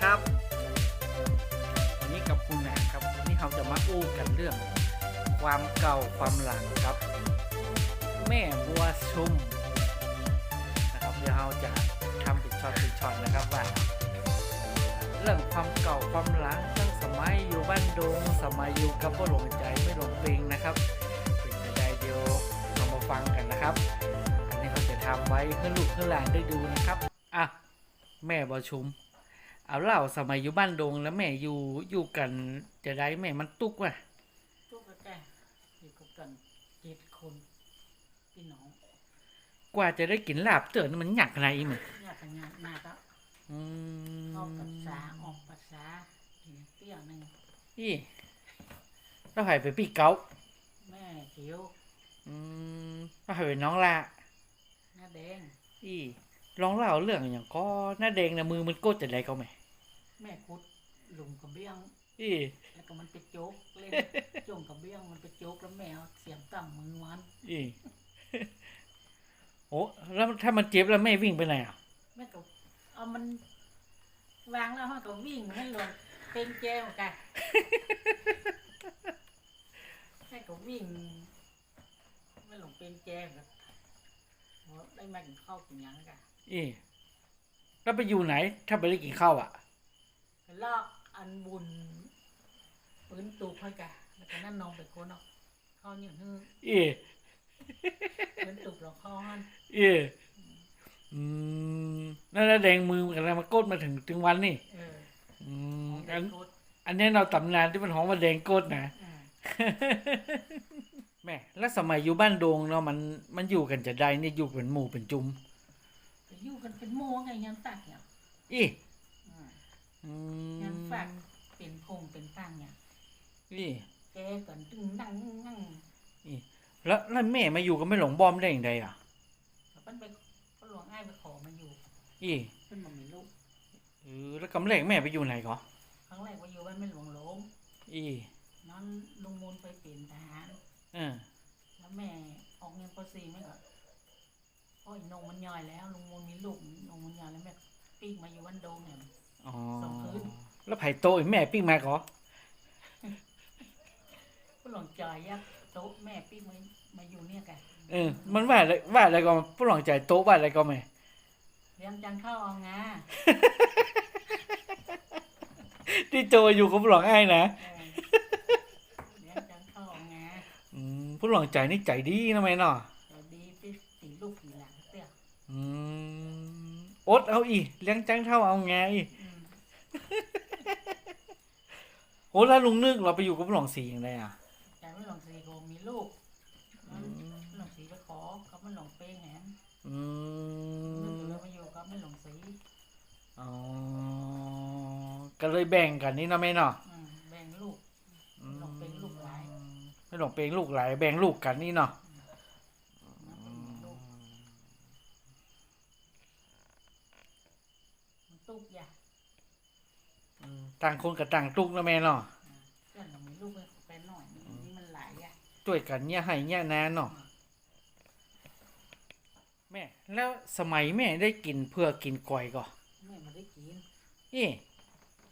ครับ วันนี้กับคุณแหนครับวันนี้เราจะมาอู้กันเรื่อง ความเก่าความหลังครับ แม่บัวชุมนะครับเดี๋ยวเราจะทำเป็นช็อตเป็นช็อตนะครับว่าเรื่องความเก่าความหลังตั้งสมัยอยู่บ้านดงสมัยอยู่กับพ่อหลงใจไม่หลงปิงนะครับเป็นจะได้เดียวเรามาฟังกันนะครับ อันนี้เขาจะทำไว้เพื่อลูกเพื่อหลานได้ดูนะครับอะแม่บอชุม เอาเล่าสมัยอยู่บ้านดงแล้วแม่อยู่อยู่กันจะได้แม่มันตุกว่ะทุกแก่อยู่กับกันเจ็ดคนพี่น้องกว่าจะได้กินลาบเตือนมันหยักอะไรอีกมั้ยญาติกันงานหน้าก็อืมเข้าภาษาออกภาษาทีเตี้ยหนึ่งอีเราหายไปปีเก้าแม่เขียวอืมเราหายไปน้องละหน้าแดงอีลองเล่าเรื่องอย่างก็หน้าแดงนะมือมันโกดจะได้ก็ไหม แม่คุดหลุมกระเบี้ยง อีแล้วก็มันไปโจกเล่นจงกระเบี้ยงมันไปโจกแล้วแมวเสียงต่ำมือมันอีโอ้แล้วถ้ามันเจ็บแล้วแม่วิ่งไปไหนอะแม่ก็เอามันวางแล้วมันก็วิ่งให้ลงเป็นแก้วกันแม่ก็วิ่งไม่หลงเป็นแก้วกันได้มากินข้าวกินหยังกันอีแล้วไปอยู่ไหน ถ้าไปได้กินข้าวอะไป ลอกอันบุญปืนตูกให้กะแล้วก็นั่นน้องไปโคนเนาะเข้าอย่างนึงอีปืนตูกเราเข้าหันอีอืมนั่นแหละแดงมือกันแล้วมาโกดมาถึงถึงวันนี่เอออืมของอันโคตรอันนี้เราตำนานที่มันหอมว่าแดงโกดนะอ่าแม่แล้วสมัยอยู่บ้านโดงเนาะมันมันอยู่กันจะได้เนี่ยอยู่เป็นหมู่เป็นจุมไปอยู่กันเป็นโมไงยันฝากเนี่ยอีอ่า อืมยันฝากเป็นพงเป็นตั้งเนี่ยอีแกก่อนตึงนั่งนั่งแล้วแล้วแม่มาอยู่ก็ไม่หลงบอมได้อย่างไรอะเขาเป็นไปก็หลวงอ้ายไปขอมาอยู่อีเพิ่นบ่มีลูกเออแล้วกำแรกแม่ไปอยู่ไหนก็ครั้งแรกว่าอยู่บ้านแม่หลวงหลงอีนอนลุงมูลไปเป็นทหารเออแล้วแม่ออกเงินปสี่แม่ก็โอ้ยนงมันย่อยแล้วลุงมูลมีลูกนงมันย่อยแล้วแม่ปีกมาอยู่วันโดงเนี่ย อ๋อสองคืนแล้วไผ่โตอีกแม่ปิ้งมาก็ผู้หลวงจอยยักโต๊ะแม่ปีกมามาอยู่เนี่ยกันเออ มันว่าอะไรว่าอะไรก็ผู้หลังใจโตว่าอะไรก็แม่เลี้ยงจันเข้าเอางาที่โจอยู่กับผู้หลังไอ้ายนะเออเลี้ยงจันเข้าเอางาอืมผู้หลังใจนี่ใจดีนะแม่เนาะเดี๋ยวดีปีตีลูกตีหลานเตี้ยอืมอดเอาอีเลี้ยงจังเท่าเอาไงอืม โอ้แล้วลุงนึกเราไปอยู่กับผู้หลังสีอย่างไรอะแต่ไม่หลวงสีโกมีลูกมันหลวงสีไปขอเขาไม่หลวงเป้งแหนอืนึกมเลยมาอยู่เขาไม่หลวงสีอ๋อก็เลยแบ่งกันนี่เนาะแม่เนาะอืมแบ่งลูกหลงเป็นลูกหลาย ไม่หลงเป็นลูกหลายแบ่งลูกกันนี่เนาะมันเป็นลูกมันตุกอย่าอืม ต่างคนกับต่างตุกนะแม่เนาะเพื่อนเรามีลูกเป็นแฟนหน่อยนี่นี่มันหลายอะช่วยกันเนี่ยให้เนี่ยนะเนาะแม่ แล้วสมัยแม่ได้กินเพื่อกินก่อยก็แม่มาได้กินเอ๊ะ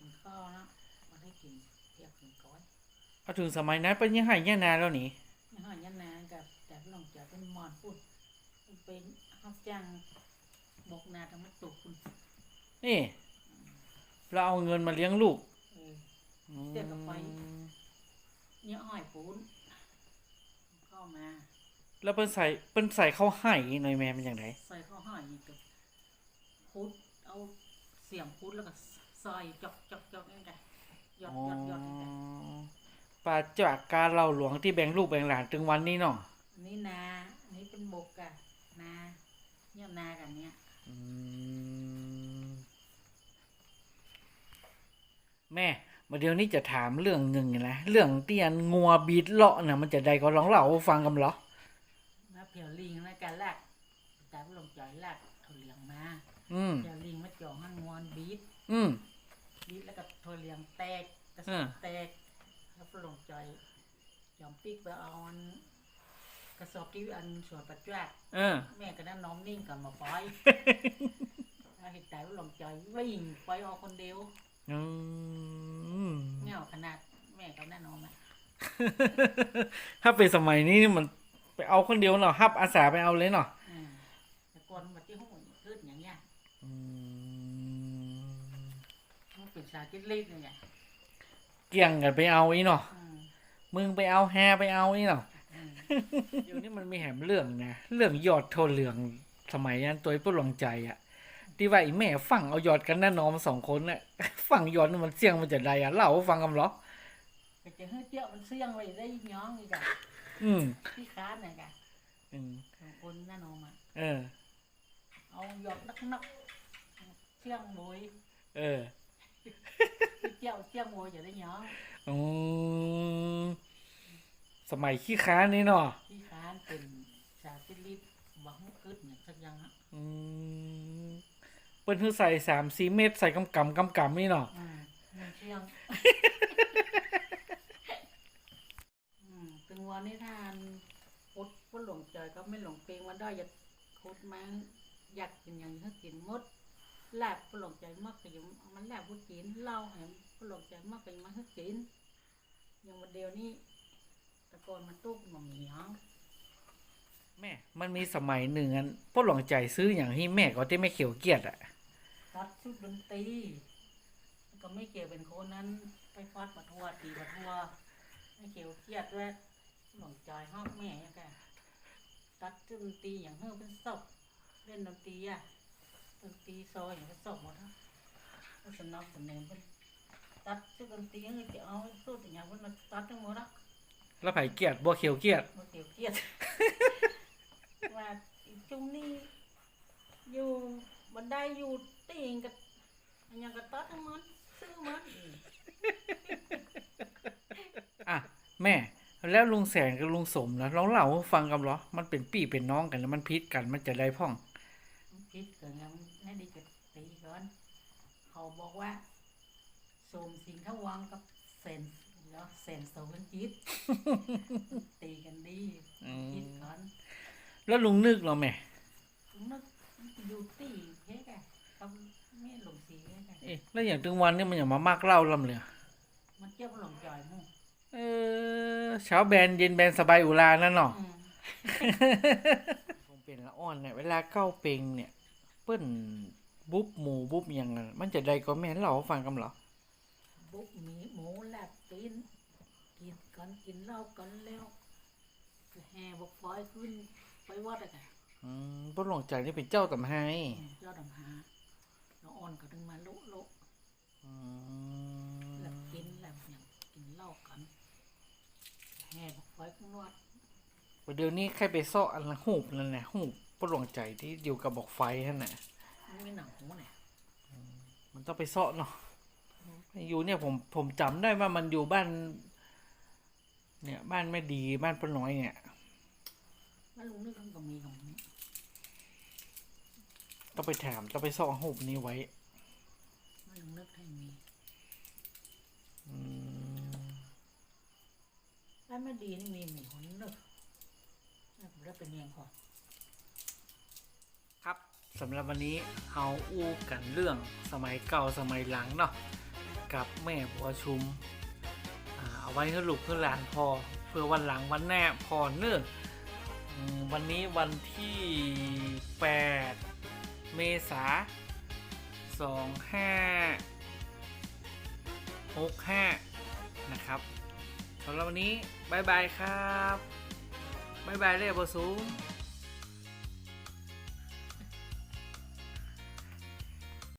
กินข้าวนะมาได้กินเทียบกินก้อยเอาถึงสมัยนั้นเป็นยังไงเนี่ยนะแล้วนี่นี่ห้อยยันนานกับแต่ลองจะเป็นหมอนปุ่นเป็นฮับจ้างบกนาทำมาตุกคุณนี่ เราเอาเงินมาเลี้ยงลูกเออเสียกับไฟอืมเนี่ยห้อยปูนเข้ามาแล้วเป็นใส่เป็นใส่ข้าวไห่หน่อยแม่เป็นอย่างไรใส่ข้าวห้อยนี่กับพุดเอาเสียมพุดแล้วก็ซอยจอกจอกจอกนี่กันหยอดหยอดหยอดนี่กันปาจากการเล่าหลวงที่แบ่งลูกแบ่งหลานถึงวันนี้เนาะอันนี้นาอันนี้เป็นบกอะนาเนี่ยนากันเนี่ยอืม แม่มาเดี๋ยวนี้จะถามเรื่องหนึ่งนะ เรื่องเตียนงัวบีดเลาะนะมันจะได้ก็ลองเล่าให้ฟังกันเหรอมาเผียวลิงแล้วกันลากแต่ผู้ลงจอยลากถั่วเหลียงมาอืมเผียวลิงมาจ่อห้างงอนบีทอืมบีทแล้วก็ถั่วเหลียงแตกกระสอ่าอบแตกแล้วผู้ลงจอยจอมปีกไปเอาอันกระสอบที่อันสวนปัจจุบันเออแม่ก็นั่นน้อมนิ่งกับมาปล่อยถ้าเห็นแต่ว่าหลงใจวิ่งไปเอาคนเดียว อืมเงาขนาดแม่กับน้านอมอะถ้าเป็นสมัยนี้นี่มันไปเอาคนเดียวเนาะฮับอาสาไปเอาเลยเนาะอืมแต่ก่อนมาที่ห้องขึ้นอย่างเงี้ยอืมมันเป็นสาจิตลิดเนี่ยไงเกี่ยงกันไปเอาอีเนาะอืมมึงไปเอาแฮไปเอาอีเนาะอืมเดี๋ยวนี้มันมีแหมเรื่องนะเรื่องยอดโทนเหลืองสมัยนั้นตัวไอ้ผู้หลงใจอะ ที่ว่าไอ้แม่ฟังเอายอดกันแน่นอนสองคนน่ะฟังยอดนี่มันเสี่ยงมันจะใดอะเล่าให้ฟังกันเหรอไปเจอเฮ้ยเจ้ามันเสี่ยงไว้ได้ย้องอีกอะอืมที่ค้านเนี่ยไงอืมของคนน้านอมอะเออ เอาหยอดนักนักเสี่ยงมวยเออที่เจ้าเสี่ยงมวยจะได้ย้องอืมสมัยขี้ค้านนี่เนาะที่ค้านเป็นสาจิตลิดหวังขึ้นอย่างสักอยังฮะอืม เปิ้นคือใส่สามสี่เม็ดใส่กำกำกำกำนี่เนาะอืมมันเสี่ยงอืมถึงวันนี้ทานพุดพุดหลงใจก็ไม่หลงเพลงวันได้อยากพุดมันอยากกินอย่างนี้ก็กินหมดแลบพุดหลงใจมากก็ยังเอามันแลบพุดกินเหล้าแหมพุดหลงใจมากก็ยังมาให้กินอย่างวันเดียวนี้ตะโกนมันตุ๊กหม่อมเหนียวแม่ มันมีสมัยหนึ่งอันพ่อหลวงใจซื้ออย่างที่แม่ก็ที่ไม่เขียวเกียดอะ ฟัดชุดดนตรีก็ไม่เกี่ยวเป็นคนนั้น ไปฟัดปัทัวตีปัทัวไม่เกี่ยวเครียดด้วยหลงใจห้องแม่ยังไงตัดชุดดนตรีอย่างเฮ้อเป็นศพเล่นดนตรีอะดนตรีซอยอย่างเป็นศพหมดฮะก็สนับสนุนเป็นตัดชุดดนตรียังจะเอาสู้แต่อย่างมันมาตัดทั้งหมดอะแล้วไผเกียดบ่เขียวเกียดมาเกี่ยวเครียดว่าจุงนี่อยู่ บันไดอยู่ตีงกับอันยังกับตัดทั้งหมันซื้อมันอืมอะแม่แล้วลุงแสงกับลุงสมแล้วลองเล่าให้ฟังกันเหรอ มันเป็นพี่เป็นน้องกันแล้วมันพิษกันมันจะได้พ่องมันพิษเกิดแล้วนั่นดีกับตีก่อน เขาบอกว่าสมสิงเขาวางกับเซนแล้วเซนโซกันจิต ตีกันดีอืมพิษก่อนแล้วลุงนึกเหรอแม่ผมนึก อยู่ตีเฮ้ยแกกับแม่หลงสีเฮ้ยแกเอ๊ะแล้วอย่างถึงวันนี้มันอย่างมามากเล่าลำเลยมันเจ้าหลงจอยมู่เออเช้าแบนเย็นแบนสบายอุลานั่นเนาะอืมคงเป็นละอ่อนเนี่ยเวลาเข้าเปงเนี่ย เปิ้นบุ๊บหมูบุ๊บอย่างนั้นมันจะได้ก็แม่นเล่าให้ฟังกันเหรอบุกหมีหมูแลบตีนกินกันกินเหล้ากันแล้วก็แห่บกฟอยขึ้นไปวัดอะค่ะ อืมพ่อหลวงใจนี่เป็นเจ้าตำให้เจ้าดำหาเราอ่อนก็ถึงมาลุลุอืแลบมกินแลบอย่างกินเหล้ากันแห่บกฟอยขึ้นวัดเดี๋ยวนี้ใครไปซ่ออันละหูบนั่นแหละหูบพ่อหลวงใจที่อยู่กับบอกไฟนั่นแหละมันไม่หนังหูเนี่ยมันต้องไปซ่อเนาะอยู่เนี่ยผมผมจำได้ว่ามันอยู่บ้าน เนี่ย บ้านไม่ดีบ้านป้าน้อยเนี่ยมันลุงนึกมันก็มีของนี้ ต้องไปถามต้องไปซ่อหูบนี้ไว้มันลุงนึกให้มีอืมแล้วไม่ดีนี่มีหมีคนนึกแล้วผมเลิกเป็นเมียงพอครับสำหรับวันนี้เอาอู้กันเรื่องสมัยเก่าสมัยหลังเนาะกับแม่บัวชุมอ่าเอาไว้ให้ลูกเพื่อหลานพอเพื่อวันหลังวันแน่พอเนื่องอืมวันนี้วันที่ 8 เมษาสองห้าหกห้านะครับสำหรับวันนี้บายบายครับบายบายเลยบอสูง